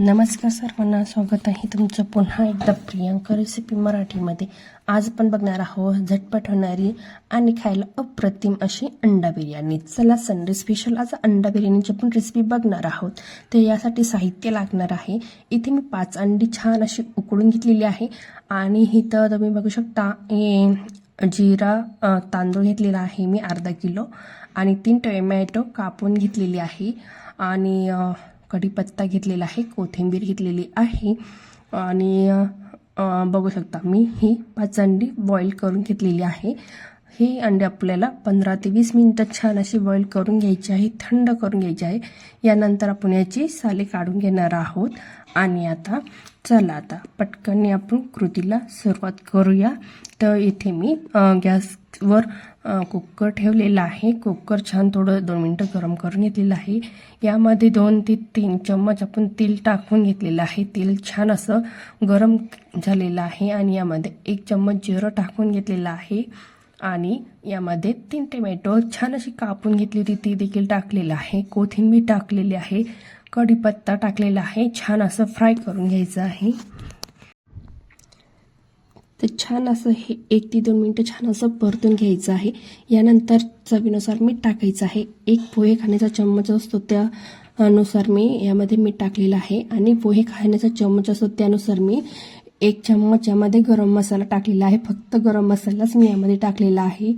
नमस्कार सर्वांना स्वागत आहे तुमचं पुन्हा एकदा प्रियांका रेसिपी मराठीमध्ये. आज आपण बघणार आहोत झटपट होणारी आणि खायला अप्रतिम अशी अंडा बिर्याणी. चला संडे स्पेशल आज अंडा बिर्याणीची आपण रेसिपी बघणार आहोत. तर यासाठी साहित्य लागणार आहे. इथे मी पाच अंडी छान अशी उकडून घेतलेली आहे. आणि इथं तुम्ही बघू शकता जिरा तांदूळ घेतलेला आहे मी अर्धा किलो. आणि तीन टोमॅटो कापून घेतलेली आहे. आणि कढीपत्ता घेतलेला आहे कोथिंबीर घेतलेली आहे आणि बघू शकता मी ही पाच अंडी बॉईल करून घेतलेली आहे. ही अंडी आपल्याला पंधरा ते वीस मिनटं छान अशी बॉईल करून घ्यायची आहे थंड करून घ्यायची आहे. यानंतर आपण याची साले काढून घेणार आहोत. आणि आता चला आता पटकनने आपण कृतीला सुरुवात करूया. तर इथे मी गॅसवर कुकर ठेवलेला आहे. कुकर छान थोडं दोन मिनटं गरम करून घेतलेलं आहे. यामध्ये दोन ते तीन चम्मच आपण तेल टाकून घेतलेलं आहे. तेल छान असं गरम झालेलं आहे. आणि यामध्ये एक चम्मच जिरं टाकून घेतलेलं आहे. आणि यामध्ये तीन टोमॅटो छान अशी कापून घेतली होती. ती देखील टाकलेलं आहे. कोथिंबीर टाकलेली आहे. कढीपत्ता टाकलेला आहे. छान असं फ्राय करून घ्यायचं आहे. तर छान असं हे एक ते दोन मिनटं छान असं परतून घ्यायचं आहे. यानंतर चवीनुसार मीठ टाकायचं आहे. एक पोहे खाण्याचा चम्मच असतो त्यानुसार मी यामध्ये मीठ टाकलेलं आहे. आणि पोहे खाण्याचा चम्मच असतो त्यानुसार मी एक चम्मच यामध्ये गरम मसाला टाकलेला आहे. फक्त गरम मसालाच मी यामध्ये टाकलेला आहे.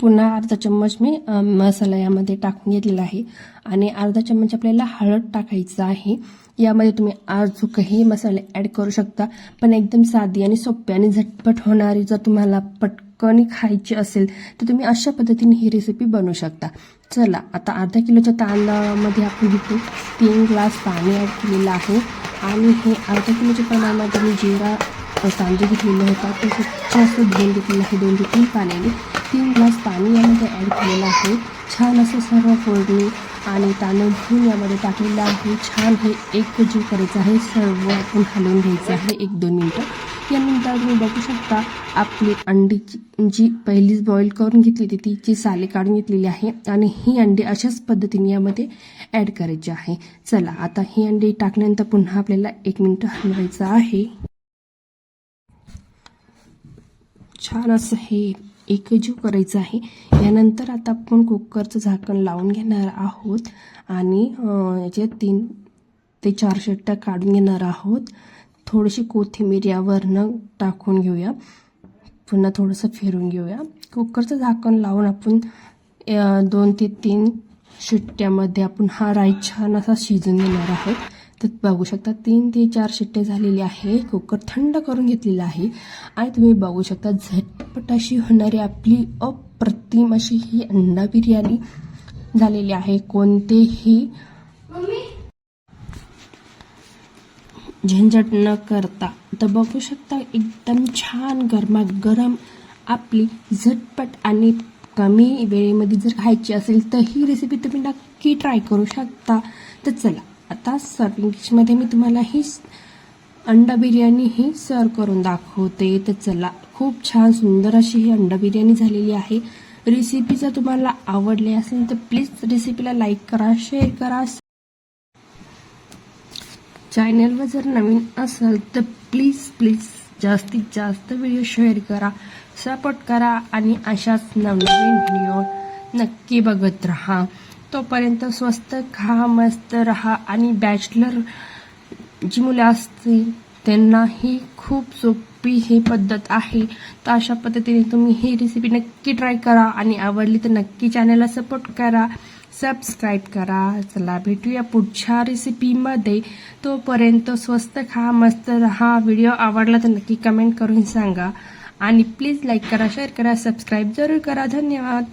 पुन्हा अर्धा चम्मच मी मसाला यामध्ये टाकून घेतलेला आहे. आणि अर्धा चम्मच आपल्याला हळद टाकायचं आहे. यामध्ये तुम्ही अजूकही मसाले ॲड करू शकता. पण एकदम साधी आणि सोपी आणि झटपट होणारी जर तुम्हाला पटकन खायची असेल तर तुम्ही अशा पद्धतीने ही रेसिपी बनवू शकता. चला आता अर्धा किलोच्या तांदळामध्ये आपण घेतो तीन ग्लास पाणी ॲड केलेलं आहे. आणि हे अर्धा किलोच्या प्रमाणामध्ये मी जिरा सांजे घेतलेला होता तो स्वच्छ असं धुवून घेतलेलं आहे. दोन ते तीन पाण्याने. तीन ग्लास पाणी यामध्ये ॲड केलेलं आहे. छान असं सर्व फोडणी आणि तांदूळ धुवून यामध्ये टाकलेलं आहे. छान हे एक जीव करायचं आहे. सर्व आपण हलवून घ्यायचं आहे. एक दोन मिनटं. यानंतर तुम्ही बघू शकता आपली अंडीची जी पहिलीच बॉईल करून घेतली होती तिची साले काढून घेतलेली आहे आणि ही अंडी अशाच पद्धतीने यामध्ये ॲड करायची आहे. चला आता ही अंडी टाकल्यानंतर पुन्हा आपल्याला एक मिनटं हलवायचं आहे. छान असं हे एकजीव करायचं आहे. यानंतर आता आपण कुकरचं झाकण लावून घेणार आहोत आणि याचे तीन ते चार शिट्ट्या काढून घेणार आहोत. थोडीशी कोथिंबीर यावरनं टाकून घेऊया. पुन्हा थोडंसं फिरून घेऊया. कुकरचं झाकण लावून आपण दोन ते तीन शिट्ट्यामध्ये आपण हा राईस छान असा शिजून घेणार आहोत. तर बघू शकता तीन ते चार शिट्टे झालेली आहे. कुकर थंड करून घेतलेला आहे. आणि तुम्ही बघू शकता झटपट अशी होणारी आपली अप्रतिम अशी ही अंडा बिर्याणी झालेली आहे. कोणतेही झंझट न करता. तर बघू शकता एकदम छान गरमागरम आपली झटपट आणि कमी वेळेमध्ये जर खायची असेल तर ही रेसिपी तुम्ही नक्की ट्राय करू शकता. तर चला आता सर्विंग डिशमध्ये मी तुम्हाला ही अंडा बिर्याणी ही सर्व करून दाखवते. तर चला खूप छान सुंदर अशी ही अंडा बिर्याणी झालेली आहे. रेसिपी जर तुम्हाला आवडली असेल तर प्लीज रेसिपीला लाईक करा शेअर करा. चॅनलवर जर नवीन असाल तर प्लीज प्लीज जास्तीत जास्त व्हिडिओ शेअर करा सपोर्ट करा आणि अशाच नवनवीन व्हिडिओ नक्की बघत राहा. तोपर्यंत स्वस्त खा मस्त राहा आणि बॅचलर जी मुलं असतील त्यांना ही खूप सोपी ही पद्धत आहे. तर अशा पद्धतीने तुम्ही ही रेसिपी नक्की ट्राय करा आणि आवडली तर नक्की चॅनलला सपोर्ट करा. सबस्क्राईब करा. चला भेटूया पुढच्या रेसिपीमध्ये तोपर्यंत स्वस्त खा मस्त हा व्हिडिओ आवडला तर नक्की कमेंट करून सांगा. आणि प्लीज लाईक करा शेअर करा सबस्क्राईब जरूर करा. धन्यवाद.